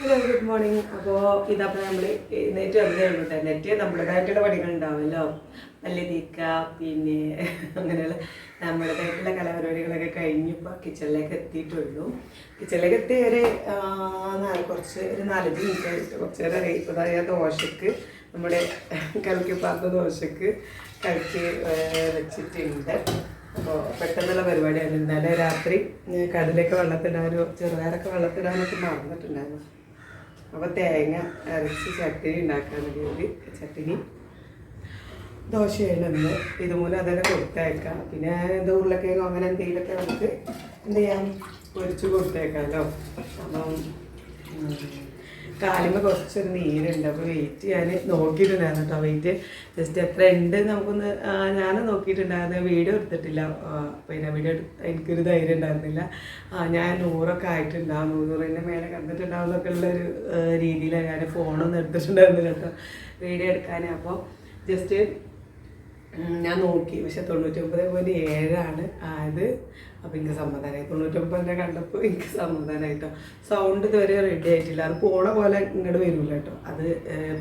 Hello good morning അപ്പോൾ ഇതപ്പോൾ നമ്മൾ നെറ്റ് വന്നതേ ഉള്ളൂ കേട്ടോ നെറ്റ് നമ്മുടേതായിട്ടുള്ള പണികൾ ഉണ്ടാവുമല്ലോ നല്ല തീക്ക പിന്നെ അങ്ങനെയുള്ള നമ്മുടേതായിട്ടുള്ള കലാപരിപാടികളൊക്കെ കഴിഞ്ഞ് ഇപ്പോൾ കിച്ചണിലേക്ക് എത്തിയിട്ടുള്ളൂ. കിച്ചണിലേക്ക് എത്തി ഒരു കുറച്ച് ഒരു നാലഞ്ച് മിനിറ്റ് ആയിട്ട് കുറച്ച് നേരം. ഇപ്പോൾ ദോശക്ക് നമ്മുടെ കലക്കി പാർത്ത ദോശക്ക് കഴിച്ച് വെച്ചിട്ടുണ്ട്. അപ്പോൾ പെട്ടെന്നുള്ള പരിപാടിയാണ്. ഇന്നലെ രാത്രി കടലൊക്കെ വെള്ളത്തിടാനോ ചെറുപയറൊക്കെ വെള്ളത്തിടാനൊക്കെ മറന്നിട്ടുണ്ടായിരുന്നു. അപ്പോൾ തേങ്ങ അരച്ച് ചട്ടിനി ഉണ്ടാക്കാൻ വേണ്ടി ചട്ടിനി ദോശയാണ് ഇന്ന് ഇതുമൂലം അതെല്ലാം കൊടുത്തേക്കാം പിന്നെ എന്താ ഉരുളക്കിഴങ്ങോ അങ്ങനെ എന്തെങ്കിലുമൊക്കെ നമുക്ക് എന്ത് ചെയ്യാം? പൊരിച്ച് കൊടുത്തേക്കാമല്ലോ അപ്പം ഉം, കാലിമ കുറച്ചൊരു നീരുണ്ട്. അപ്പോൾ വെയിറ്റ് ഞാൻ നോക്കിയിട്ടുണ്ടായിരുന്നു കേട്ടോ വെയിറ്റ് ജസ്റ്റ് എത്ര ഉണ്ട് നമുക്കൊന്ന് ഞാൻ നോക്കിയിട്ടുണ്ടായിരുന്നു. വീഡിയോ എടുത്തിട്ടില്ല. പിന്നെ വീഡിയോ എനിക്കൊരു ധൈര്യം ഉണ്ടായിരുന്നില്ല. ഞാൻ നൂറൊക്കെ ആയിട്ടുണ്ടാവും നൂറിന്റെ മേലെ കണ്ടിട്ടുണ്ടാവും എന്നൊക്കെ ഉള്ളൊരു രീതിയിലാണ് ഞാൻ ഫോണൊന്നും എടുത്തിട്ടുണ്ടായിരുന്നില്ല കേട്ടോ വീഡിയോ എടുക്കാനേ. അപ്പോൾ ജസ്റ്റ് ഞാൻ നോക്കി. പക്ഷെ തൊണ്ണൂറ്റൊമ്പത് പോയിന്റ് ഏഴാണ് ആയത് അപ്പം എനിക്ക് സമാധാനമായി തൊണ്ണൂറ്റൊമ്പതിനെ കണ്ടപ്പോൾ എനിക്ക് സമാധാനമായിട്ടോ സൗണ്ട് ഇതുവരെ റെഡി ആയിട്ടില്ല. അത് പോണ പോലെ ഇങ്ങോട്ട് വരില്ല കേട്ടോ അത്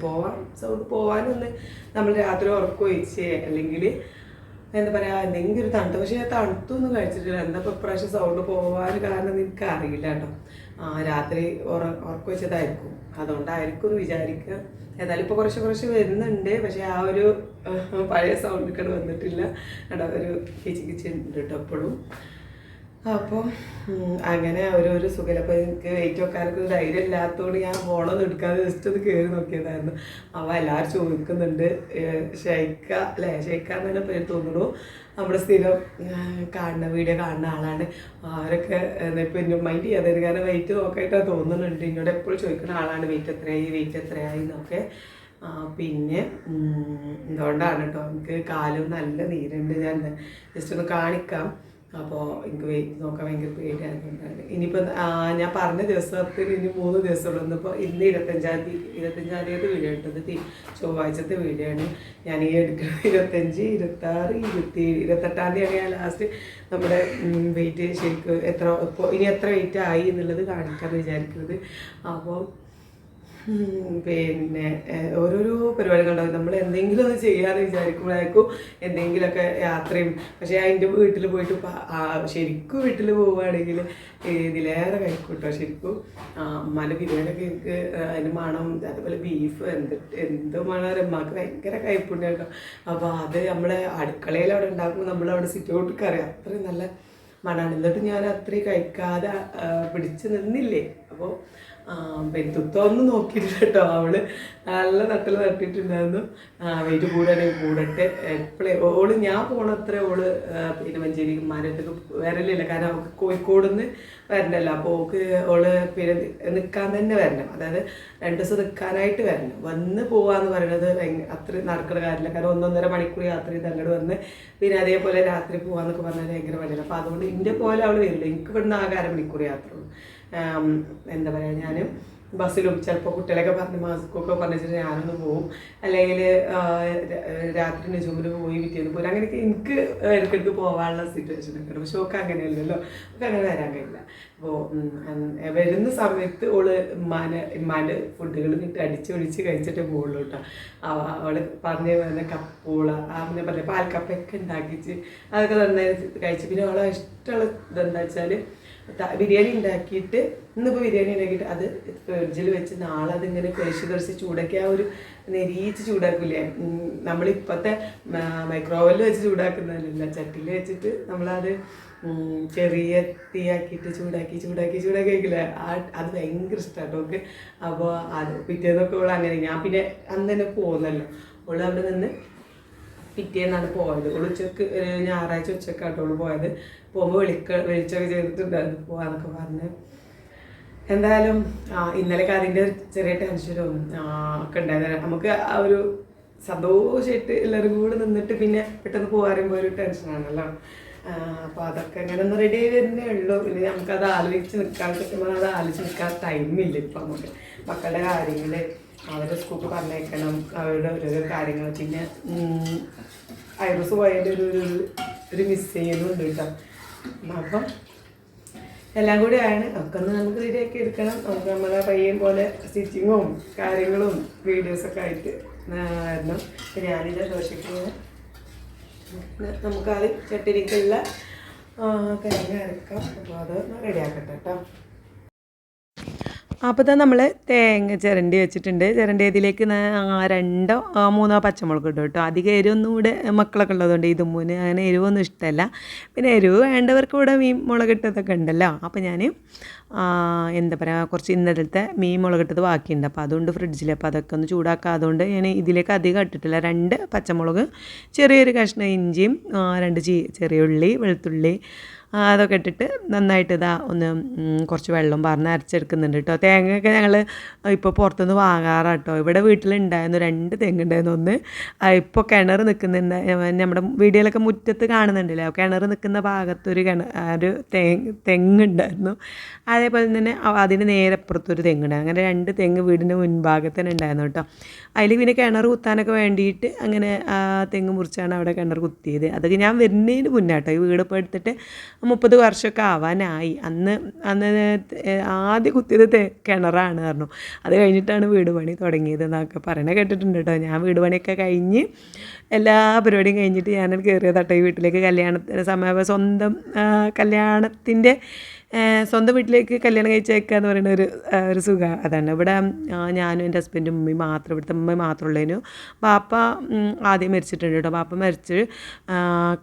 പോവാൻ സൗണ്ട് പോവാനൊന്ന് നമ്മൾ രാത്രി ഉറക്കം ഒഴിച്ച് അല്ലെങ്കിൽ എന്താ പറയുക എന്തെങ്കിലും ഒരു തണുത്ത പക്ഷേ തണുത്തൊന്നും കഴിച്ചിട്ടില്ല. എന്താ ഇപ്പോൾ ഇപ്രാവശ്യം സൗണ്ട് പോവാൻ കാരണം എനിക്ക് അറിയില്ല കേട്ടോ രാത്രി ഉറ ഉറക്കം വെച്ചതായിരിക്കും അതുകൊണ്ടായിരിക്കും വിചാരിക്കുക. ഏതായാലും ഇപ്പോൾ കുറച്ച് കുറച്ച് വരുന്നുണ്ട്. പക്ഷേ ആ ഒരു പഴയ സൗണ്ട് ഒക്കെ വന്നിട്ടില്ല. അവിടെ ഒരു കിച്ച് കിച്ച് ഉണ്ട് കേട്ടോ എപ്പോഴും അപ്പോൾ അങ്ങനെ ഓരോരോ സുഖലപ്പം എനിക്ക് വെയിറ്റ് വെക്കാനൊക്കെ ധൈര്യം ഇല്ലാത്തതുകൊണ്ട് ഞാൻ ഫോണൊന്നും എടുക്കാതെ ജസ്റ്റ് ഒന്ന് കയറി നോക്കിയതായിരുന്നു. അപ്പോൾ എല്ലാവരും ചോദിക്കുന്നുണ്ട് ഷെയ്ക്ക അല്ലേ? ഷെയ്ക്ക എന്ന് തന്നെ പേര് തോന്നുന്നു. നമ്മുടെ സ്ഥിരം കാണുന്ന വീഡിയോ കാണുന്ന ആളാണ്. അവരൊക്കെ ഇപ്പം എന്റെ മൈൻഡ് ചെയ്യാതെ കാരണം വെയിറ്റ് നോക്കായിട്ടാണ് തോന്നുന്നുണ്ട്. എന്നോട് എപ്പോഴും ചോദിക്കുന്ന ആളാണ് വെയിറ്റ് എത്രയായി? വെയിറ്റ് എത്രയായി? എന്നൊക്കെ. പിന്നെ എന്തുകൊണ്ടാണ് കേട്ടോ എനിക്ക് കാലും നല്ല നീരുണ്ട്. ഞാൻ ജസ്റ്റ് ഒന്ന് കാണിക്കാം. അപ്പോൾ എനിക്ക് വെയിറ്റ് നോക്കാൻ ഭയങ്കര പേടിയായതുകൊണ്ടാണ്. ഇനിയിപ്പോൾ ഞാൻ പറഞ്ഞ ദിവസത്തിൽ ഇനി മൂന്ന് ദിവസമുള്ളൂ. ഇന്നിപ്പോൾ ഇന്ന് ഇരുപത്തഞ്ചാം തീയതി ഇരുപത്തഞ്ചാം തീയതി വീഡിയോ എടുത്തത് ചൊവ്വാഴ്ചത്തെ വീഡിയോ ആണ്. ഞാൻ ഈ എടുക്കുന്നത് ഇരുപത്തഞ്ച് ഇരുപത്താറ് ഇരുപത്തി ഇരുപത്തെട്ടാം തീയതിയാണ് ഞാൻ ലാസ്റ്റ് നമ്മുടെ വെയിറ്റ് ശരിക്കും എത്ര ഇപ്പോൾ ഇനി എത്ര വെയിറ്റ് ആയി എന്നുള്ളത് കാണിക്കാമെന്ന് വിചാരിക്കുന്നത് അപ്പോൾ പിന്നെ ഓരോരോ പരിപാടികളുണ്ടാവും നമ്മൾ എന്തെങ്കിലും ഒന്ന് ചെയ്യാന്ന് വിചാരിക്കുമ്പോഴേക്കും എന്തെങ്കിലുമൊക്കെ യാത്രയും പക്ഷേ അതിന്റെ വീട്ടിൽ പോയിട്ട് ശരിക്കും വീട്ടിൽ പോവുകയാണെങ്കിൽ ഇതിലേറെ കഴിക്കൂട്ടോ ശരിക്കും അമ്മാന്റെ ബിരിയാണിയൊക്കെ എനിക്ക് അതിന് മണം അതുപോലെ ബീഫ് എന്ത് എന്ത് മണം അമ്മയ്ക്ക് ഭയങ്കര കയ്പുണ്ട് കേട്ടോ അപ്പോൾ അത് നമ്മളെ അടുക്കളയിൽ അവിടെ ഉണ്ടാക്കുമ്പോൾ നമ്മളവിടെ സിറ്റ് ഔട്ട് കറിയാം അത്രയും നല്ല മണമാണ് എന്നിട്ട് ഞാൻ അത്രയും കഴിക്കാതെ പിടിച്ച് നിന്നില്ലേ? അപ്പോൾ പെരുത്തുത്തൊന്നും നോക്കിയില്ല കേട്ടോ. അവൾ നല്ല നട്ടൽ നട്ടിട്ടുണ്ടായിരുന്നു. വെയിറ്റ് കൂടാനേ കൂടട്ടെ. എപ്പോഴേ ഓൾ ഞാൻ പോണത്ര ഓൾ പിന്നെ മഞ്ചേരി മരത്തൊക്കെ വരലില്ല. കാരണം അവൾക്ക് കോഴിക്കോട് നിന്ന് വരണ്ടല്ലോ. അപ്പോൾ ഓക്ക് ഓൾ പിന്നെ നിൽക്കാൻ തന്നെ വരണം. അതായത് രണ്ട് ദിവസം നിൽക്കാനായിട്ട് വരണം. വന്ന് പോവാന്ന് പറയുന്നത് അത്ര നടക്കുന്ന കാര്യമില്ല കാരണം ഒന്നൊന്നര മണിക്കൂർ യാത്ര ചെയ്ത് അങ്ങോട്ട് വന്ന് പിന്നെ അതേപോലെ രാത്രി പോവാന്നൊക്കെ പറഞ്ഞാൽ ഭയങ്കര വലിയ അപ്പോൾ അതുകൊണ്ട് ഇന്റെ പോലെ അവൾ വരില്ല. എനിക്ക് ഇവിടുന്ന് ആകെ അരമണിക്കൂർ യാത്ര ഉള്ളൂ എന്താ പറയുക ഞാൻ ബസ്സിലും ചിലപ്പോൾ കുട്ടികളൊക്കെ പറഞ്ഞ് മാസ്കൊക്കെ പറഞ്ഞിട്ട് ഞാനൊന്ന് പോവും. അല്ലെങ്കിൽ രാത്രി നിജുമ്പിൽ പോയി പിറ്റേന്ന് പോരും. അങ്ങനെയൊക്കെ എനിക്ക് ഇടയ്ക്കിടയ്ക്ക് പോകാനുള്ള സിറ്റുവേഷൻ ഒക്കെ പക്ഷെ ഒക്കെ അങ്ങനെയല്ലല്ലോ. ഒക്കെ അങ്ങനെ വരാൻ കഴിയില്ല. അപ്പോൾ വരുന്ന സമയത്ത് ഓൾ ഉമ്മാനെ ഉമ്മാന്റെ ഫുഡുകൾ കിട്ടി അടിച്ച് ഒഴിച്ച് കഴിച്ചിട്ട് പോകുള്ളൂ കേട്ടോ അവൾ പറഞ്ഞ കപ്പൂള ആ പിന്നെ പറഞ്ഞ പാൽക്കപ്പൊക്കെ ഉണ്ടാക്കിച്ച് അതൊക്കെ നന്നായി കഴിച്ച്. പിന്നെ അവളെ ഇഷ്ടമുള്ള ഇതെന്താ വെച്ചാൽ ബിരിയാണി ഉണ്ടാക്കിയിട്ട് ഇന്നിപ്പോൾ ബിരിയാണി ഉണ്ടാക്കിയിട്ട് അത് ഫ്രിഡ്ജിൽ വെച്ച് നാളെ അതിങ്ങനെ കുഴച്ച് കുറച്ച് ചൂടാക്കി ആ ഒരു നെരീച്ച് ചൂടാക്കില്ലേ? നമ്മളിപ്പോഴത്തെ മൈക്രോവേവിൽ വെച്ച് ചൂടാക്കുന്നതല്ല ചട്ടിയിൽ വെച്ചിട്ട് നമ്മളത് ചെറിയ തീയാക്കിയിട്ട് ചൂടാക്കി ചൂടാക്കി ചൂടാക്കി കഴിക്കില്ലേ? ആ അത് ഭയങ്കര ഇഷ്ടമാണ് ഓക്കെ അപ്പോൾ അത് പിറ്റേന്നൊക്കെ ഓൾ അങ്ങനെ ഞാൻ പിന്നെ അന്ന് തന്നെ പോകുന്നല്ലോ ഓൾ അവിടെ നിന്ന് പിറ്റേന്നാണ് പോയത്. ഓൾ ഉച്ചയ്ക്ക് ഞായറാഴ്ച ഉച്ചക്കാട്ടോ പോയത്. പോകുമ്പോൾ വിളിക്ക വിളിച്ചൊക്കെ ചെയ്തിട്ടുണ്ടായിരുന്നു പോവാന്നൊക്കെ പറഞ്ഞ്. എന്തായാലും ഇന്നലെ ഇന്നലെയൊക്കെ അതിന്റെ ഒരു ചെറിയ ടെൻഷനും ഒക്കെ ഉണ്ടായിരുന്നു. നമുക്ക് ആ ഒരു സന്തോഷമായിട്ട് എല്ലാവരും കൂടെ നിന്നിട്ട് പിന്നെ പെട്ടെന്ന് പോകാറുമ്പോൾ ഒരു ടെൻഷനാണല്ലോ അപ്പോൾ അതൊക്കെ അങ്ങനെ ഒന്ന് റെഡി ആയി വരുന്നേ ഉള്ളൂ. പിന്നെ നമുക്കത് ആലോചിച്ച് നിൽക്കാൻ പറ്റുമ്പോൾ അത് ആലോചിച്ച് നിൽക്കാൻ ടൈമില്ല ഇപ്പം നമുക്ക്. മക്കളുടെ കാര്യങ്ങൾ അവരെ സ്കൂളിൽ പറഞ്ഞേക്കണം അവരുടെ ഓരോരോ കാര്യങ്ങൾ. പിന്നെ ഐറസ് പോയതിന്റെ ഒരു ഒരു മിസ് ചെയ്യുന്നുണ്ട് കേട്ടോ. അപ്പം എല്ലാം കൂടി ആണ്. ഒന്ന് നമുക്ക് റെഡിയാക്കി എടുക്കണം. നമുക്ക് നമ്മളെ പയ്യൻ പോലെ സ്റ്റിച്ചിങ്ങും കാര്യങ്ങളും വീഡിയോസൊക്കെ ആയിട്ട് വരണം അപ്പം ഞാനിത് ദോശയ്ക്ക് നമുക്കാദ്യം ചട്ടിരിക്കുള്ള തേങ്ങ അരക്കാം. അപ്പോൾ അത് റെഡിയാക്കട്ടെ കേട്ടോ അപ്പോൾ തന്നെ നമ്മൾ തേങ്ങ ചിരണ്ടി വെച്ചിട്ടുണ്ട്. ചിരണ്ടി ഇതിലേക്ക് രണ്ടോ മൂന്നോ പച്ചമുളക് ഇടും കേട്ടോ. അധികം എരിവൊന്നും ഇവിടെ മക്കളൊക്കെ ഉള്ളതുകൊണ്ട് ഇതും മൂന്ന് അങ്ങനെ എരിവൊന്നും ഇഷ്ടമല്ല. പിന്നെ എരിവ് വേണ്ടവർക്ക് ഇവിടെ മീൻ മുളകിട്ടതൊക്കെ ഉണ്ടല്ലോ. അപ്പോൾ ഞാൻ എന്താ പറയുക കുറച്ച് ഇന്നലത്തെ മീൻ മുളകിട്ടത് ബാക്കിയുണ്ട്. അപ്പോൾ അതുകൊണ്ട് ഫ്രിഡ്ജിൽ അപ്പോൾ അതൊക്കെ ഒന്ന് ചൂടാക്കാതുകൊണ്ട് ഞാൻ ഇതിലേക്ക് അധികം ഇട്ടിട്ടില്ല. രണ്ട് പച്ചമുളക് ചെറിയൊരു കഷ്ണം ഇഞ്ചിയും രണ്ട് ചീ ചെറിയ ഉള്ളി വെളുത്തുള്ളി അതൊക്കെ ഇട്ടിട്ട് നന്നായിട്ട് ഇതാ ഒന്ന് കുറച്ച് വെള്ളം പറഞ്ഞ് അരച്ചെടുക്കുന്നുണ്ട് കേട്ടോ. തേങ്ങയൊക്കെ ഞങ്ങൾ ഇപ്പോൾ പുറത്തുനിന്ന് വാങ്ങാറാണ് കേട്ടോ. ഇവിടെ വീട്ടിലുണ്ടായിരുന്നു രണ്ട് തെങ്ങുണ്ടായിരുന്നു ഒന്ന് ഇപ്പോൾ കിണർ നിൽക്കുന്നുണ്ട്. നമ്മുടെ വീഡിയോയിലൊക്കെ മുറ്റത്ത് കാണുന്നുണ്ടല്ലോ? കിണർ നിൽക്കുന്ന ഭാഗത്തൊരു കിണ ഒരു തേങ്ങ തെങ്ങുണ്ടായിരുന്നു. അതേപോലെ തന്നെ അതിന് നേരെ അപ്പുറത്തൊരു തെങ്ങുണ്ടായിരുന്നു അങ്ങനെ രണ്ട് തെങ്ങ് വീടിന്റെ മുൻഭാഗത്ത് തന്നെ ഉണ്ടായിരുന്നു കേട്ടോ. അതിൽ പിന്നെ കിണർ കുത്താനൊക്കെ വേണ്ടിയിട്ട് അങ്ങനെ ആ തെങ്ങ് മുറിച്ചാണ് അവിടെ കിണർ കുത്തിയത്. അതൊക്കെ ഞാൻ വരുന്നതിന് മുന്നാട്ടോ ഈ വീട് ഇപ്പോൾ എടുത്തിട്ട് മുപ്പത് വർഷമൊക്കെ ആവാനായി. അന്ന് അന്ന് ആദ്യം കുത്തിയത് കിണറാണ് പറഞ്ഞു. അത് കഴിഞ്ഞിട്ടാണ് വീട് പണി തുടങ്ങിയത് എന്നൊക്കെ പറയണ കേട്ടിട്ടുണ്ട് കേട്ടോ. ഞാൻ വീട് പണിയൊക്കെ കഴിഞ്ഞ് എല്ലാ പരിപാടിയും കഴിഞ്ഞിട്ട് ഞാനത് കയറിയതാട്ടോ ഈ വീട്ടിലേക്ക്. കല്യാണത്തിന് സമയം സ്വന്തം കല്യാണത്തിന്റെ സ്വന്തം വീട്ടിലേക്ക് കല്യാണം കഴിച്ചേക്കുക എന്ന് പറയുന്ന ഒരു ഒരു സുഖം അതാണ്. ഇവിടെ ഞാനും എന്റെ ഹസ്ബൻഡും ഉമ്മയും മാത്രം ഇവിടുത്തെ ഉമ്മ മാത്രമേ ഉള്ളതിനു ബാപ്പ ആദ്യം മരിച്ചിട്ടുണ്ട് കേട്ടോ. ബാപ്പ മരിച്ച്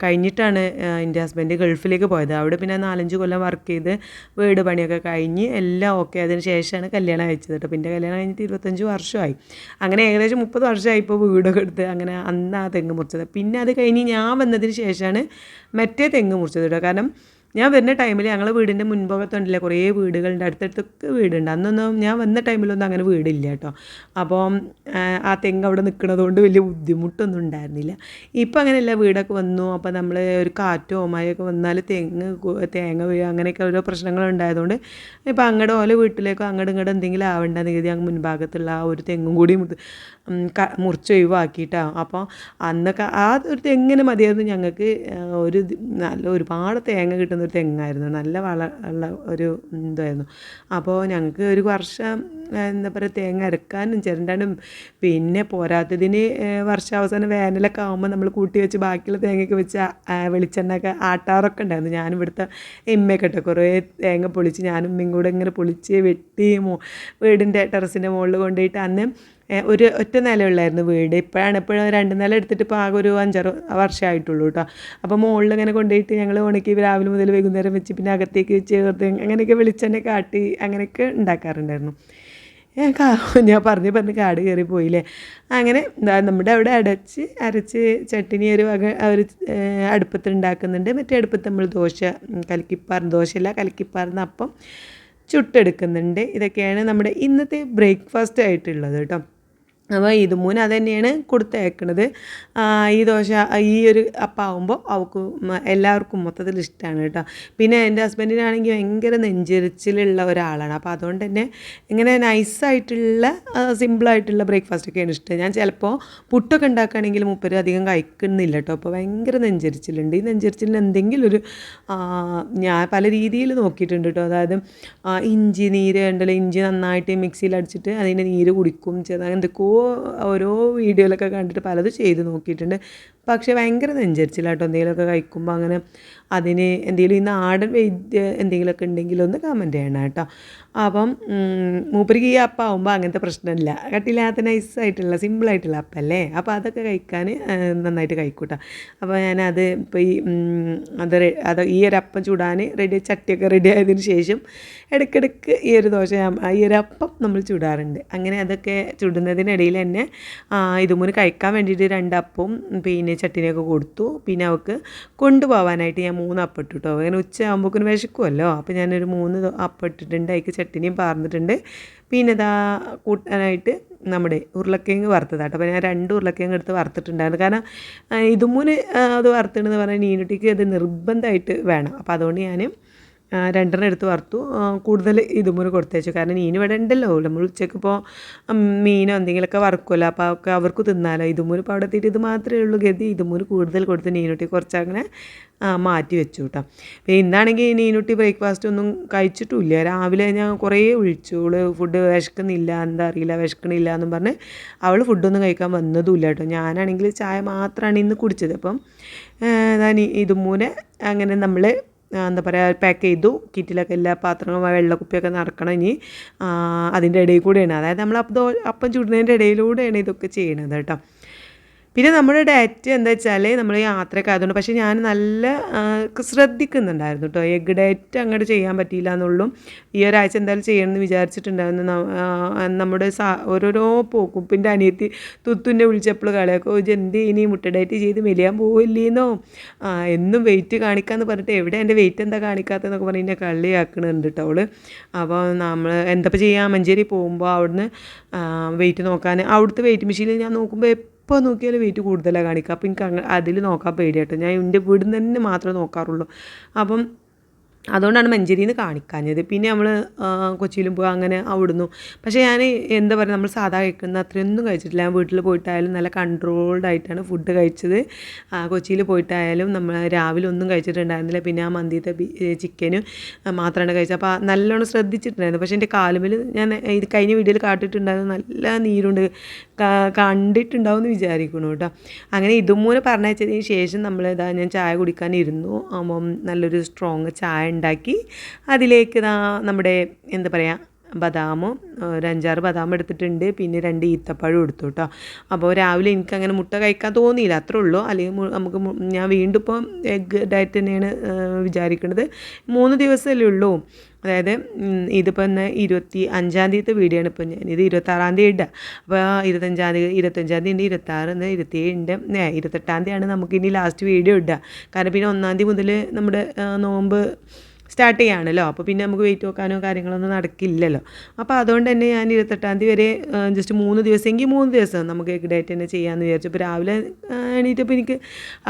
കഴിഞ്ഞിട്ടാണ് എന്റെ ഹസ്ബൻഡ് ഗൾഫിലേക്ക് പോയത്. അവിടെ പിന്നെ നാലഞ്ച് കൊല്ലം വർക്ക് ചെയ്ത് വീട് പണിയൊക്കെ കഴിഞ്ഞ് എല്ലാം ഓക്കെ അതിന് ശേഷമാണ് കല്യാണം കഴിച്ചത് കേട്ടോ. പിന്നെ കല്യാണം കഴിഞ്ഞിട്ട് ഇരുപത്തഞ്ച് വർഷമായി. അങ്ങനെ ഏകദേശം മുപ്പത് വർഷമായി ഇപ്പോൾ വീടൊക്കെ എടുത്ത് അങ്ങനെ അന്ന് ആ തെങ്ങ് മുറിച്ചത്. പിന്നെ അത് കഴിഞ്ഞ് ഞാൻ വന്നതിന് ശേഷമാണ് മറ്റേ തെങ്ങ് മുറിച്ചത് കേട്ടോ. കാരണം ഞാൻ വരുന്ന ടൈമിൽ ഞങ്ങൾ വീടിന്റെ മുൻഭാഗത്തുണ്ടല്ലേ കുറേ വീടുകളുണ്ട്. അടുത്തടുത്തൊക്കെ വീടുണ്ട്. അന്നൊന്നും ഞാൻ വന്ന ടൈമിലൊന്നും അങ്ങനെ വീടില്ല കേട്ടോ. അപ്പം ആ, തെങ്ങ് അവിടെ നിൽക്കുന്നത് കൊണ്ട് വലിയ ബുദ്ധിമുട്ടൊന്നും ഉണ്ടായിരുന്നില്ല. ഇപ്പം അങ്ങനെയല്ല വീടൊക്കെ വന്നു. അപ്പോൾ നമ്മൾ ഒരു കാറ്റോ മഴയൊക്കെ വന്നാൽ തെങ്ങ് തേങ്ങ വീഴുക അങ്ങനെയൊക്കെ ഓരോ പ്രശ്നങ്ങളുണ്ടായതുകൊണ്ട് ഇപ്പം അങ്ങോട്ട് ഓലെ വീട്ടിലേക്കോ അങ്ങോട്ട് ഇങ്ങോട്ട് എന്തെങ്കിലും ആവേണ്ടെന്ന് കരുതി അങ്ങ് മുൻഭാഗത്തുള്ള ആ ഒരു തെങ്ങും കൂടി മുറിച്ച് ഒഴിവാക്കിയിട്ടാണ് അപ്പോൾ അന്നൊക്കെ ആ ഒരു തെങ്ങിന് മതിയായിരുന്നു ഞങ്ങൾക്ക്. ഒരു നല്ല ഒരുപാട് തേങ്ങ കിട്ടുന്ന ഒരു തെങ്ങായിരുന്നു. നല്ല വള ഉള്ള ഒരു ഇതായിരുന്നു. അപ്പോൾ ഞങ്ങൾക്ക് ഒരു വർഷം എന്താ പറയുക തേങ്ങ അരക്കാനും ചിരണ്ടാനും പിന്നെ പോരാത്തതിന് വർഷാവസാനം വേനലൊക്കെ ആകുമ്പോൾ നമ്മൾ കൂട്ടി വെച്ച് ബാക്കിയുള്ള തേങ്ങയൊക്കെ വെച്ച് വെളിച്ചെണ്ണയൊക്കെ ആട്ടാറൊക്കെ ഉണ്ടായിരുന്നു. ഞാനും ഇവിടുത്തെ ഇമ്മയൊക്കെ ഇട്ടോ. കുറേ തേങ്ങ പൊളിച്ച് ഞാനും ഇങ്ങോട്ട് ഇങ്ങനെ പൊളിച്ച് വെട്ടി വീടിന്റെ ടെറസിന്റെ മുകളിൽ കൊണ്ടുപോയിട്ട് അന്ന് ഒരു ഒറ്റ നിലയുള്ളായിരുന്നു വീട്. ഇപ്പോഴാണ് ഇപ്പോഴും രണ്ട് നില എടുത്തിട്ട് ഇപ്പോൾ ആകെ ഒരു അഞ്ചാറ് വർഷമായിട്ടുള്ളൂ കേട്ടോ. അപ്പോൾ മുകളിൽ ഇങ്ങനെ കൊണ്ടുപോയിട്ട് ഞങ്ങൾ ഉണക്കി രാവിലെ മുതൽ വൈകുന്നേരം വെച്ച് പിന്നെ അകത്തേക്ക് ചേർത്ത് അങ്ങനെയൊക്കെ വെളിച്ചെണ്ണ കാട്ടി അങ്ങനെയൊക്കെ ഉണ്ടാക്കാറുണ്ടായിരുന്നു. ഞാൻ ഞാൻ പറഞ്ഞ് പറഞ്ഞ് കാട് കയറി പോയില്ലേ? അങ്ങനെ നമ്മുടെ അവിടെ അടച്ച് അരച്ച് ചട്ടിനി ഒരു വക ഒരു അടുപ്പത്തിൽ ഉണ്ടാക്കുന്നുണ്ട്. മറ്റേ അടുപ്പത്ത് നമ്മൾ ദോശ കലക്കിപ്പാർ ദോശയല്ല കലക്കിപ്പാർന്ന അപ്പം ചുട്ടെടുക്കുന്നുണ്ട്. ഇതൊക്കെയാണ് നമ്മുടെ ഇന്നത്തെ ബ്രേക്ക്ഫാസ്റ്റ് ആയിട്ടുള്ളത് കേട്ടോ. അപ്പോൾ ഇതുമൂന്ന് തന്നെയാണ് കൊടുത്തയക്കണത് ഈ ദോശ ഈ ഒരു അപ്പാവുമ്പോൾ അവൾക്ക് എല്ലാവർക്കും മൊത്തത്തിൽ ഇഷ്ടമാണ് കേട്ടോ. പിന്നെ എന്റെ ഹസ്ബൻഡിനാണെങ്കിൽ ഭയങ്കര നെഞ്ചെരിച്ചിലുള്ള ഒരാളാണ്. അപ്പോൾ അതുകൊണ്ട് തന്നെ ഇങ്ങനെ നൈസായിട്ടുള്ള സിമ്പിളായിട്ടുള്ള ബ്രേക്ക്ഫാസ്റ്റ് ഒക്കെയാണ് ഇഷ്ടം. ഞാൻ ചിലപ്പോൾ പുട്ടൊക്കെ ഉണ്ടാക്കുകയാണെങ്കിൽ മുപ്പര് അധികം കഴിക്കുന്നില്ല കേട്ടോ. അപ്പോൾ ഭയങ്കര നെഞ്ചരിച്ചിലുണ്ട്. ഈ നെഞ്ചെരിച്ചിലിന് എന്തെങ്കിലും ഒരു ഞാൻ പല രീതിയിൽ നോക്കിയിട്ടുണ്ട് കേട്ടോ. അതായത് ഇഞ്ചി നീര് ഉണ്ടല്ലോ ഇഞ്ചി നന്നായിട്ട് മിക്സിയിൽ അടിച്ചിട്ട് അതിന്റെ നീര് കുടിക്കും. ചെറുതായി എന്തൊക്കെയോ ഓരോ വീഡിയോയിലൊക്കെ കണ്ടിട്ട് പലതും ചെയ്ത് നോക്കിയിട്ടുണ്ട്. പക്ഷേ ഭയങ്കര നെഞ്ചരിച്ചില്ല കേട്ടോ എന്തെങ്കിലുമൊക്കെ കഴിക്കുമ്പോൾ അങ്ങനെ അതിന് എന്തെങ്കിലും ഈ നാടൻ വൈദ്യ എന്തെങ്കിലുമൊക്കെ ഉണ്ടെങ്കിൽ ഒന്ന് കമന്റ് ചെയ്യണം കേട്ടോ. അപ്പം മൂപ്പരിക്ക് ഈ അപ്പം ആകുമ്പോൾ അങ്ങനത്തെ പ്രശ്നമില്ല. കട്ടില്ലാത്ത നൈസായിട്ടുള്ള സിമ്പിളായിട്ടുള്ള അപ്പം അല്ലേ? അപ്പോൾ അതൊക്കെ കഴിക്കാൻ നന്നായിട്ട് കഴിക്കൂട്ടോ. അപ്പോൾ ഞാനത് ഇപ്പോൾ ഈ അത് അത് ഈ ഒരു അപ്പം ചൂടാൻ റെഡി ചട്ടിയൊക്കെ റെഡി ആയതിനു ശേഷം ഇടയ്ക്കിടയ്ക്ക് ഈ ഒരു ദോശ ഈ ഒരു അപ്പം നമ്മൾ ചൂടാറുണ്ട്. അങ്ങനെ അതൊക്കെ ചുടുന്നതിനിടയിൽ തന്നെ ഇതുമൂന്ന് കഴിക്കാൻ വേണ്ടിയിട്ട് രണ്ടപ്പവും പിന്നെ ചട്ടിനെയൊക്കെ കൊടുത്തു. പിന്നെ അവൾക്ക് കൊണ്ടുപോകാനായിട്ട് ഞാൻ മൂന്ന് അപ്പം കേട്ടോ അങ്ങനെ ഉച്ച ആകുമ്പോഴേക്കും വിശക്കുമല്ലോ അപ്പോൾ ഞാനൊരു മൂന്ന് അപ്പിട്ടിട്ടുണ്ട്. അതിക്ക് ചട്ടിനിയും പാർന്നിട്ടുണ്ട്. പിന്നെ ഇതാ കൂട്ടാനായിട്ട് നമ്മുടെ ഉരുളക്കിഴങ്ങ് വറുത്തതാട്ടോ. അപ്പോൾ ഞാൻ രണ്ട് ഉരുളക്കിഴങ്ങ് എടുത്ത് വറുത്തിട്ടുണ്ടായിരുന്നു. കാരണം ഇതുമൂന്ന് അത് വറുത്തിട്ടെന്ന് പറഞ്ഞാൽ നീനുട്ടിക്ക് അത് നിർബന്ധമായിട്ട് വേണം. അപ്പോൾ അതുകൊണ്ട് ഞാൻ രണ്ടെണ്ണം എടുത്ത് വറുത്തു. കൂടുതൽ ഇതുമൂന്ന് കൊടുത്തേച്ചു കാരണം മീൻ ഇവിടെ ഉണ്ടല്ലോ. നമ്മൾ ഉച്ചയ്ക്ക് ഇപ്പോൾ മീനോ എന്തെങ്കിലുമൊക്കെ വറുക്കുമല്ലോ അപ്പോൾ അവർക്ക് തിന്നാലോ. ഇതുമൂന്ന് ഇപ്പോൾ അവിടെ എത്തിയിട്ട് ഇത് മാത്രമേ ഉള്ളൂ ഗതി. ഇതുമൂന്ന് കൂടുതൽ കൊടുത്ത് നീനുട്ടി കുറച്ച് അങ്ങനെ മാറ്റി വെച്ചു കേട്ടോ പിന്നെ ഇന്നാണെങ്കിൽ നീനുട്ടി ബ്രേക്ക്ഫാസ്റ്റ് ഒന്നും കഴിച്ചിട്ടുമില്ല രാവിലെ ഞാൻ കുറേ വിളിച്ചു. ഫുഡ് വിശക്കുന്നില്ല. എന്താ അറിയില്ല. വിശക്കണില്ല എന്നും പറഞ്ഞ് അവൾ ഫുഡൊന്നും കഴിക്കാൻ വന്നതുമില്ല കേട്ടോ ഞാനാണെങ്കിൽ ചായ മാത്രമാണ് ഇന്ന് കുടിച്ചത്. അപ്പം ഞാൻ ഇതുമൂനെ അങ്ങനെ നമ്മൾ എന്താ പറയുക പാക്ക് ചെയ്തു. കിറ്റിലൊക്കെ എല്ലാ പാത്രങ്ങളും വെള്ളക്കുപ്പിയൊക്കെ നടക്കണം ഇനി. ആ, അതിന്റെ ഇടയിൽ കൂടെയാണ്. അതായത് നമ്മൾ അപ്പം അപ്പം ചുടുന്നതിന്റെ ഇടയിലൂടെയാണ് ഇതൊക്കെ ചെയ്യണത് കേട്ടോ പിന്നെ നമ്മുടെ ഡയറ്റ് എന്താ വെച്ചാൽ നമ്മൾ യാത്രയൊക്കെ ആയതുകൊണ്ട് പക്ഷേ ഞാൻ നല്ല ശ്രദ്ധിക്കുന്നുണ്ടായിരുന്നു കേട്ടോ എഗ് ഡയറ്റ് അങ്ങോട്ട് ചെയ്യാൻ പറ്റിയില്ല എന്നുള്ളൂ ഈ ഒരാഴ്ച എന്തായാലും ചെയ്യണമെന്ന് വിചാരിച്ചിട്ടുണ്ടായിരുന്നു. നമ്മുടെ സാ ഓരോരോ പോക്കും പിന്നെ അനിയത്തി തുത്തുന്റെ വിളിച്ചപ്പോൾ കളിയാക്കോ "ഓ, ഇജ്ജ് എന്ത് ഇനി മുട്ട ഡയറ്റ് ചെയ്ത് മെലിയാൻ പോവില്ലേന്നോ? എന്നും വെയിറ്റ് കാണിക്കാന്ന് പറഞ്ഞിട്ട് എവിടെ എന്റെ വെയിറ്റ് എന്താ കാണിക്കാത്തതെന്നൊക്കെ പറഞ്ഞ് എന്നെ കളിയാക്കണുണ്ട് കേട്ടോ അവൾ. അപ്പോൾ നമ്മൾ എന്താ ചെയ്യാം? മഞ്ചേരി പോകുമ്പോൾ അവിടുന്ന് വെയിറ്റ് നോക്കാൻ. അവിടുത്തെ വെയിറ്റ് മെഷീനിൽ ഞാൻ നോക്കുമ്പോൾ എപ്പോൾ നോക്കിയാലും വെയിറ്റ് കൂടുതലാണ് കാണിക്കുക അപ്പോൾ എനിക്ക് അങ്ങ് അതിൽ നോക്കാൻ പേടിയാട്ടോ. ഞാൻ എന്റെ വീടിൽ തന്നെ മാത്രമേ നോക്കാറുള്ളൂ. അപ്പം അതുകൊണ്ടാണ് മഞ്ചേരിയിൽ നിന്ന് കാണിക്കാഞ്ഞത്. പിന്നെ നമ്മൾ കൊച്ചിയിലും പോയി അങ്ങനെ അവിടുന്നു. പക്ഷേ ഞാൻ എന്താ പറയുക നമ്മൾ സാധാ കഴിക്കുന്ന അത്രയൊന്നും കഴിച്ചിട്ടില്ല. ഞാൻ വീട്ടിൽ പോയിട്ടായാലും നല്ല കൺട്രോൾഡ് ആയിട്ടാണ് ഫുഡ് കഴിച്ചത്. കൊച്ചിയിൽ പോയിട്ടായാലും നമ്മൾ രാവിലെ ഒന്നും കഴിച്ചിട്ടുണ്ടായിരുന്നില്ല. പിന്നെ ആ മന്തിയത്തെ ചിക്കനും മാത്രമാണ് കഴിച്ചത്. അപ്പോൾ നല്ലോണം ശ്രദ്ധിച്ചിട്ടുണ്ടായിരുന്നു. പക്ഷേ എന്റെ കാലുമിൽ ഞാൻ ഇത് കഴിഞ്ഞ വീഡിയോയിൽ കാട്ടിട്ടുണ്ടായിരുന്നു നല്ല നീരുണ്ട്. കണ്ടിട്ടുണ്ടാവും എന്ന് വിചാരിക്കുന്നു കേട്ടോ അങ്ങനെ ഇതുമൂലം പറഞ്ഞതിന് ശേഷം നമ്മൾ ഇതാ ഞാൻ ചായ കുടിക്കാനിരുന്നു. അപ്പം നല്ലൊരു സ്ട്രോങ് ചായ ഉണ്ടാക്കി. അതിലേക്ക് ഇതാ നമ്മുടെ എന്താ പറയുക ബദാമും ഒരു അഞ്ചാറ് ബദാം എടുത്തിട്ടുണ്ട്. പിന്നെ രണ്ട് ഈത്തപ്പഴം എടുത്തു കേട്ടോ അപ്പോൾ രാവിലെ എനിക്ക് അങ്ങനെ മുട്ട കഴിക്കാൻ തോന്നിയില്ല. അത്രേ ഉള്ളൂ. അല്ലെങ്കിൽ നമുക്ക് ഞാൻ വീണ്ടും ഇപ്പം എഗ് ഡയറ്റ് തന്നെയാണ് വിചാരിക്കുന്നത് മൂന്ന് ദിവസമല്ലേ ഉള്ളൂ. അതായത് ഇതിപ്പോൾ ഇന്ന് ഇരുപത്തി അഞ്ചാം തീയതി വീഡിയോ ആണ് ഇപ്പോൾ ഞാൻ. ഇത് ഇരുപത്താറാം തീയതി ഇടുക അപ്പോൾ ഇരുപത്തഞ്ചാം തീയതി ഇരുപത്തഞ്ചാം തീയതി ഉണ്ട് ഇരുപത്താറ് ഇന്ന് ഇരുപത്തിയേഴ് ഉണ്ട് ഇരുപത്തെട്ടാം തീയതിയാണ് നമുക്ക് ഇനി ലാസ്റ്റ് വീഡിയോ ഇടുക. കാരണം പിന്നെ ഒന്നാം തീയതി മുതൽ നമ്മുടെ നോമ്പ് സ്റ്റാർട്ട് ചെയ്യാണല്ലോ. അപ്പോൾ പിന്നെ നമുക്ക് വെയിറ്റ് നോക്കാനോ കാര്യങ്ങളൊന്നും നടക്കില്ലല്ലോ. അപ്പോൾ അതുകൊണ്ട് തന്നെ ഞാൻ ഇരുപത്തെട്ടാം തീയതി വരെ ജസ്റ്റ് മൂന്ന് ദിവസം എങ്കിൽ മൂന്ന് ദിവസം നമുക്ക് എഗ് ഡയറ്റ് തന്നെ ചെയ്യാമെന്ന് വിചാരിച്ചു. അപ്പോൾ രാവിലെ എണീറ്റപ്പോൾ എനിക്ക്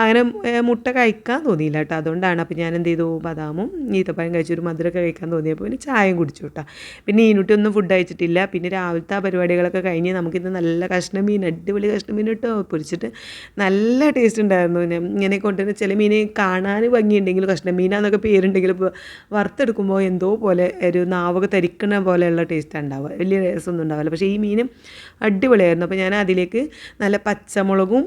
അങ്ങനെ മുട്ട കഴിക്കാൻ തോന്നിയില്ല കേട്ടോ അതുകൊണ്ടാണ് അപ്പോൾ ഞാൻ എന്ത് ചെയ്തു? ബദാമും ഈത്തപ്പഴം കഴിച്ചൊരു മധുരം മധുരമൊക്കെ കഴിക്കാൻ തോന്നിയപ്പോൾ പിന്നെ ചായയും കുടിച്ചു കേട്ടോ പിന്നെ ഈനുട്ടി ഒന്നും ഫുഡ് കഴിച്ചിട്ടില്ല. പിന്നെ രാവിലത്തെ പരിപാടികളൊക്കെ കഴിഞ്ഞ് നമുക്കിന്ന് നല്ല കഷ്ണം മീൻ അടിപൊളി കഷ്ണം മീൻ ഇട്ടോ പൊരിച്ചിട്ട് നല്ല ടേസ്റ്റ് ഉണ്ടായിരുന്നു. ഇങ്ങനെ കൊണ്ടുവരുന്ന ചില മീൻ കാണാൻ ഭംഗിയുണ്ടെങ്കിലും കഷ്ണം മീനാന്നൊക്കെ പേരുണ്ടെങ്കിലും ഇപ്പോൾ വറുത്തെടുക്കുമ്പോൾ എന്തോ പോലെ ഒരു നാവൊക്കെ തരിക്കണ പോലെയുള്ള ടേസ്റ്റ് ഉണ്ടാവുക. വലിയ രസമൊന്നും ഉണ്ടാവില്ല. പക്ഷേ ഈ മീനും അടിപൊളിയായിരുന്നു. അപ്പോൾ ഞാൻ അതിലേക്ക് നല്ല പച്ചമുളകും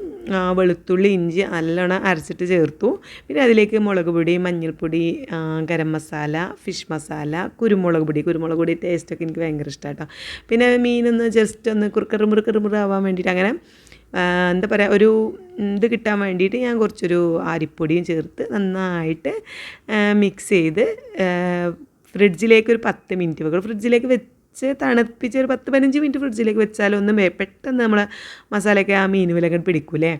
വെളുത്തുള്ളി ഇഞ്ചി നല്ലോണം അരച്ചിട്ട് ചേർത്തു. പിന്നെ അതിലേക്ക് മുളക് പൊടി മഞ്ഞൾപ്പൊടി ഗരം മസാല ഫിഷ് മസാല കുരുമുളക് പൊടി. കുരുമുളക് പൊടി ടേസ്റ്റൊക്കെ എനിക്ക് ഭയങ്കര ഇഷ്ടമാട്ടോ. പിന്നെ മീനൊന്ന് ജസ്റ്റ് ഒന്ന് കറുമുറു ആവാൻ വേണ്ടിയിട്ട് അങ്ങനെ എന്താ പറയുക ഒരു ഇത് കിട്ടാൻ വേണ്ടിയിട്ട് ഞാൻ കുറച്ചൊരു അരിപ്പൊടിയും ചേർത്ത് നന്നായിട്ട് മിക്സ് ചെയ്ത് ഫ്രിഡ്ജിലേക്ക് ഒരു പത്ത് മിനിറ്റ് വെക്കും. ഫ്രിഡ്ജിലേക്ക് വെച്ച് തണുപ്പിച്ച് ഒരു പത്ത് പതിനഞ്ച് മിനിറ്റ് ഫ്രിഡ്ജിലേക്ക് വെച്ചാലൊന്നും ഒന്നും പെട്ടെന്ന് നമ്മളെ മസാലയൊക്കെ ആ മീൻ വിലകൾ പിടിക്കൂലേ